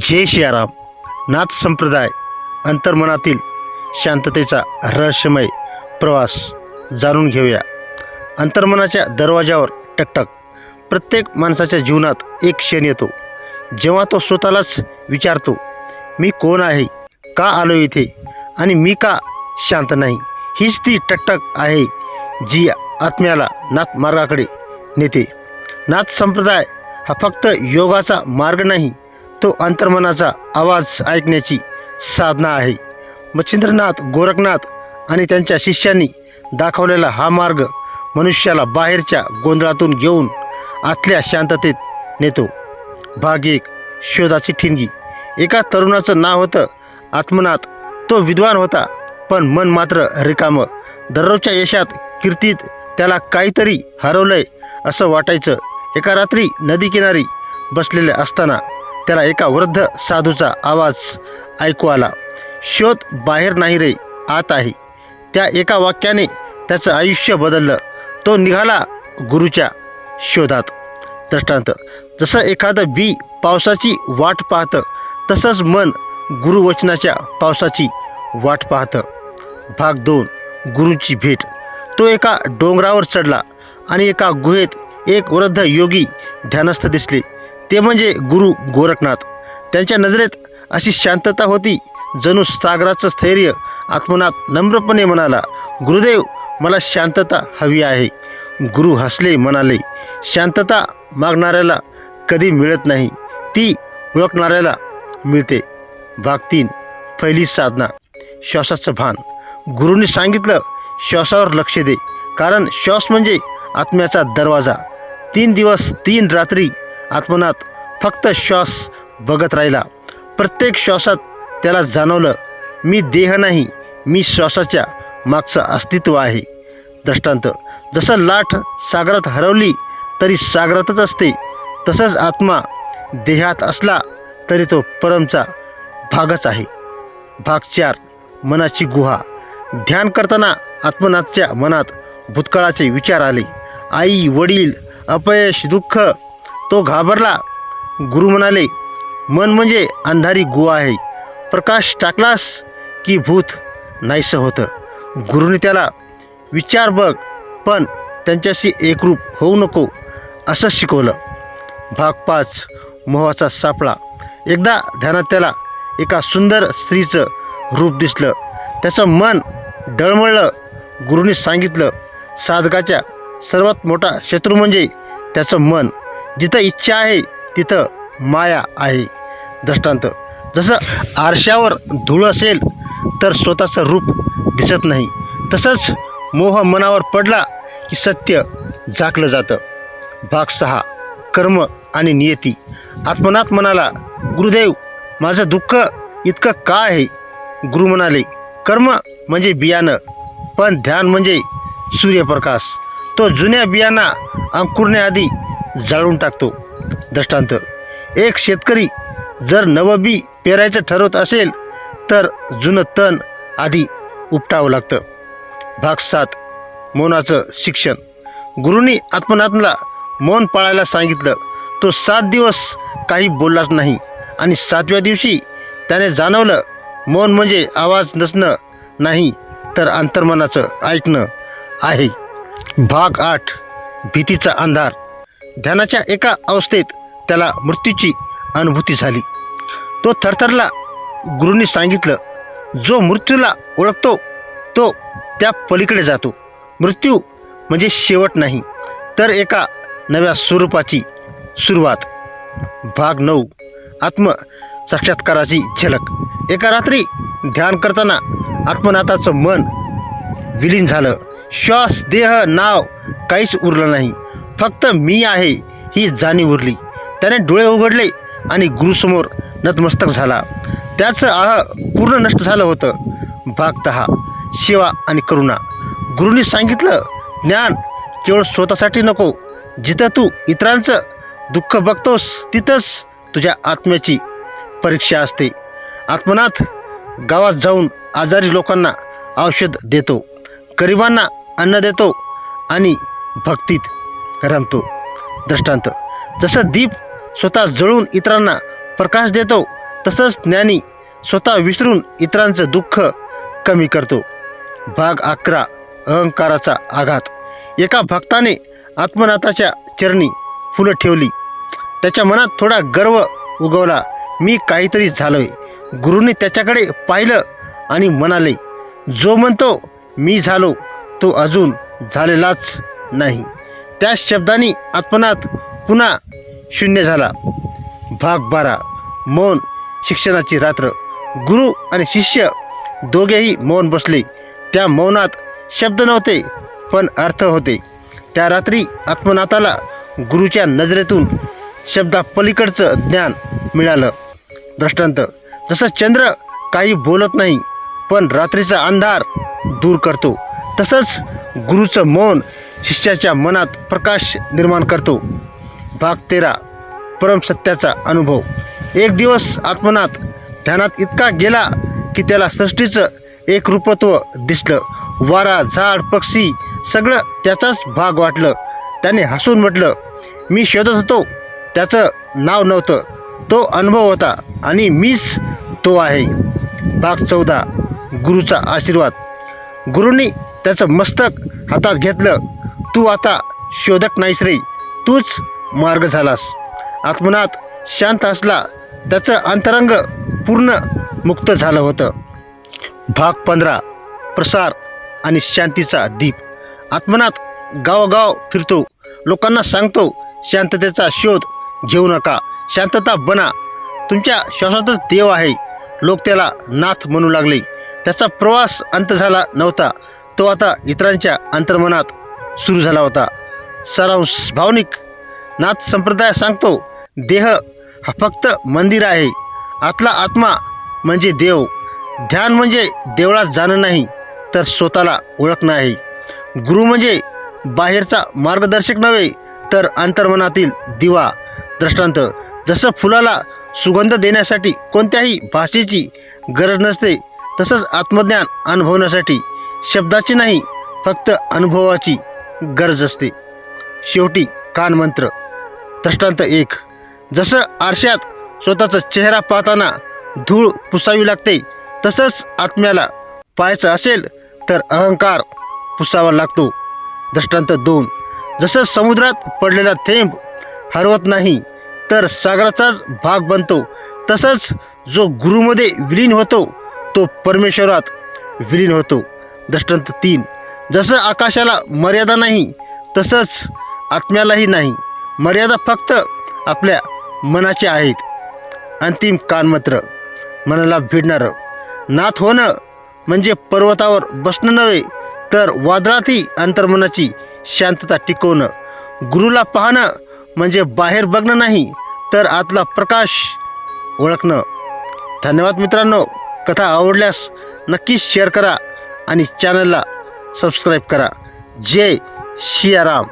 जय शियाराम नाथ संप्रदाय अंतर्मनातील शांततेचा रहस्यमय प्रवास जाणून घेऊया. अंतर्मनाच्या दरवाजावर टकटक. प्रत्येक माणसाच्या जीवनात एक क्षण येतो. जेव्हा तो स्वतःलाच विचारतो मी कोण आहे? का आलो इथे? आणि मी का शांत नाही? हीच ती टकटक आहे जी आत्म्याला नाथ मार्गाकडे नेते. नाथ संप्रदाय हा फक्त योगाचा मार्ग नाही तो अंतर्मनाचा आवाज ऐकण्याची साधना आहे. मच्छिंद्रनाथ गोरखनाथ आणि त्यांच्या शिष्यांनी दाखवलेला हा मार्ग मनुष्याला बाहेरच्या गोंधळातून घेऊन आतल्या शांततेत नेतो. भाग एक शोधाची ठिणगी. एका तरुणाचं नाव होतं आत्मनाथ. तो विद्वान होता पण मन मात्र रिकामं. दररोजच्या यशात कीर्तीत त्याला काहीतरी हरवलंय असं वाटायचं. एका रात्री नदीकिनारी बसलेले असताना त्याला एका वृद्ध साधूचा आवाज ऐकू आला शोध बाहेर नाही रे आत आहे. त्या एका वाक्याने त्याचं आयुष्य बदललं. तो निघाला गुरुच्या शोधात. दृष्टांत जसं एखादं बी पावसाची वाट पाहतं तसंच मन गुरुवचनाच्या पावसाची वाट पाहतं. भाग दोन गुरुची भेट. तो एका डोंगरावर चढला आणि एका गुहेत एक वृद्ध योगी ध्यानस्थ दिसले. ते म्हणजे गुरु गोरखनाथ. त्यांच्या नजरेत अशी शांतता होती जणू सागराचं स्थैर्य आत्मनाथ नम्रपणे म्हणाला गुरुदेव मला शांतता हवी आहे. गुरु हसले म्हणाले शांतता मागणाऱ्याला कधी मिळत नाही ती ओळखणाऱ्याला मिळते. भाग तीन पहिली साधना श्वासाचं भान. गुरुने सांगितलं श्वासावर लक्ष दे. कारण श्वास म्हणजे आत्म्याचा दरवाजा. तीन दिवस तीन रात्री आत्मनात फक्त श्वास बघत राहिला. प्रत्येक श्वासात त्याला जाणवलं मी देह नाही मी श्वासाच्या मागचं अस्तित्व आहे. दृष्टांत जसं लाट सागरात हरवली तरी सागरातच असते तसंच आत्मा देहात असला तरी तो परमचा भागच आहे. भाग चार मनाची गुहा. ध्यान करताना आत्मनाथच्या मनात भूतकाळाचे विचार आले. आई वडील अपयश दुःख तो घाबरला. गुरु म्हणाले मन म्हणजे अंधारी गुहा आहे. प्रकाश टाकलास की भूत नाहीसं होतं. गुरुने त्याला विचार बघ पण त्यांच्याशी एकरूप होऊ नको. असं शिकवलं. भाग पाच मोहाचा सापळा. एकदा ध्यानात त्याला एका सुंदर स्त्रीचं रूप दिसलं. त्याचं मन डळमळलं. गुरुनी सांगितलं साधकाच्या सर्वात मोठा शत्रू म्हणजे त्याचं मन. जिथं इच्छा आहे तिथं माया आहे. दृष्टांत जसं आरशावर धूळ असेल तर स्वतःचं रूप दिसत नाही. तसंच मोह मनावर पडला की सत्य झाकलं जातं. भाग सहा कर्म आणि नियती. आत्मनाथ म्हणाला गुरुदेव माझं दुःख इतकं का आहे? गुरु म्हणाले कर्म म्हणजे बियाणं पण ध्यान म्हणजे सूर्यप्रकाश. तो जुन्या बियांना अंकुरण्याआधी जाळून टाकतो. दृष्टांत एक शेतकरी जर नवं बी पेरायचं ठरवत असेल तर जुनं तण आधी उपटावं लागतं. भाग सात मौनाचं शिक्षण. गुरुनी आत्मनाथला मौन पाळायला सांगितलं. तो सात दिवस काही बोललाच नाही आणि सातव्या दिवशी त्याने जाणवलं मौन म्हणजे आवाज नसणं नाही तर अंतर्मनाचं ऐकणं आहे. भाग आठ भीतीचा अंधार. ध्यानाच्या एका अवस्थेत त्याला मृत्यूची अनुभूती झाली. तो थरथरला गुरुंनी सांगितलं जो मृत्यूला ओळखतो तो त्या पलीकडे जातो. मृत्यू म्हणजे शेवट नाही तर एका नव्या स्वरूपाची सुरुवात. भाग नऊ. आत्म साक्षात्काराची झलक. एका रात्री ध्यान करताना आत्मनाथाचं मन विलीन झालं. श्वास देह नाव काहीच उरलं नाही. फक्त मी आहे ही जाणीव उरली. त्याने डोळे उघडले आणि गुरुसमोर नतमस्तक झाला. त्याचं आह पूर्ण नष्ट झालं होतं. भाग दहा शिवा आणि करुणा. गुरुनी सांगितलं ज्ञान केवळ स्वतःसाठी नको. जिथं तू इतरांचं दुःख बघतोस तिथंच तुझ्या आत्म्याची परीक्षा असते. आत्मनाथ गावात जाऊन आजारी लोकांना औषध देतो. गरिबांना अन्न देतो आणि भक्तीत रमतो दृष्टांत जसं दीप स्वतः जळून इतरांना प्रकाश देतो तसंच ज्ञानी स्वतः विसरून इतरांचं दुःख कमी करतो. भाग अकरा अहंकाराचा आघात. एका भक्ताने आत्मनाथाच्या चरणी फुलं ठेवली. त्याच्या मनात थोडा गर्व उगवला मी काहीतरी झालोय. गुरुने त्याच्याकडे पाहिलं आणि म्हणाले जो म्हणतो मी झालो तो अजून झालेलाच नाही त्या शब्दांनी आत्मनाथ पुन्हा शून्य झाला. भाग बारा. मौन शिक्षणाची रात्र. गुरु आणि शिष्य दोघेही मौन बसले. त्या मौनात शब्द नव्हते पण अर्थ होते. त्या रात्री आत्मनाथाला गुरुच्या नजरेतून शब्दापलीकडचं ज्ञान मिळालं. दृष्टांत जसं चंद्र काही बोलत नाही पण रात्रीचा अंधार दूर करतो तसंच गुरुचं मौन शिष्याच्या मनात प्रकाश निर्माण करतो. भाग तेरा परमसत्याचा अनुभव. एक दिवस आत्मनाथ ध्यानात इतका गेला की त्याला सृष्टीचं एक रूपत्व दिसलं. वारा झाड पक्षी सगळं त्याचाच भाग वाटलं. त्याने हसून म्हटलं मी शोधत होतो. त्याचं नाव नव्हतं. तो अनुभव होता आणि मीच तो आहे. भाग चौदा गुरुचा आशीर्वाद. गुरुंनी त्याचं मस्तक हातात घेतलं. तू आता शोधक नाहीस रे. तूच मार्ग झालास. आत्मनात शांत असला त्याचं अंतरंग पूर्ण मुक्त झालं होतं. भाग पंधरा प्रसार आणि शांतीचा दीप. आत्मनात गावोगाव फिरतो. लोकांना सांगतो शांततेचा शोध घेऊ नका शांतता बना. तुमच्या श्वासातच देव आहे. लोक त्याला नाथ म्हणू लागले. त्याचा प्रवास अंत झाला नव्हता. तो आता इतरांच्या अंतर्मनात सुरू झाला होता. सरांश भावनिक नाथ संप्रदाय सांगतो देह हा फक्त मंदिर आहे. आतला आत्मा म्हणजे देव. ध्यान म्हणजे देवळात जाणं नाही तर स्वतःला ओळखणं आहे गुरु म्हणजे बाहेरचा मार्गदर्शक नव्हे तर अंतर्मनातील दिवा दृष्टांत. जसं फुलाला सुगंध देण्यासाठी कोणत्याही भाषेची गरज नसते तसंच आत्मज्ञान अनुभवण्यासाठी शब्दाची नाही फक्त अनुभवाची गरज असते. शेवटी कानमंत्र दृष्टांत एक. जसं आरशात स्वतःचा चेहरा पाहताना धूळ पुसावी लागते तसंच आत्म्याला पाहायचं असेल तर अहंकार पुसावा लागतो. दृष्टांत दोन. जसं समुद्रात पडलेला थेंब हरवत नाही तर सागराचाच भाग बनतो. तसंच जो गुरुमध्ये विलीन होतो तो परमेश्वरात विलीन होतो. दृष्टांत तीन. जसं आकाशाला मर्यादा नाही तसंच आत्म्यालाही नाही. मर्यादा फक्त आपल्या मनाचे आहेत. अंतिम कानमत्र मनाला भिडणारं. नाथ होणं म्हणजे पर्वतावर बसणं नव्हे तर वादळातही अंतर्मनाची शांतता टिकवणं. गुरुला पाहणं म्हणजे बाहेर बघणं नाही तर आतला प्रकाश ओळखणं. धन्यवाद मित्रांनो. कथा आवडल्यास नक्कीच शेअर करा आणि चॅनलला सबस्क्राईब करा. जय शियाराम.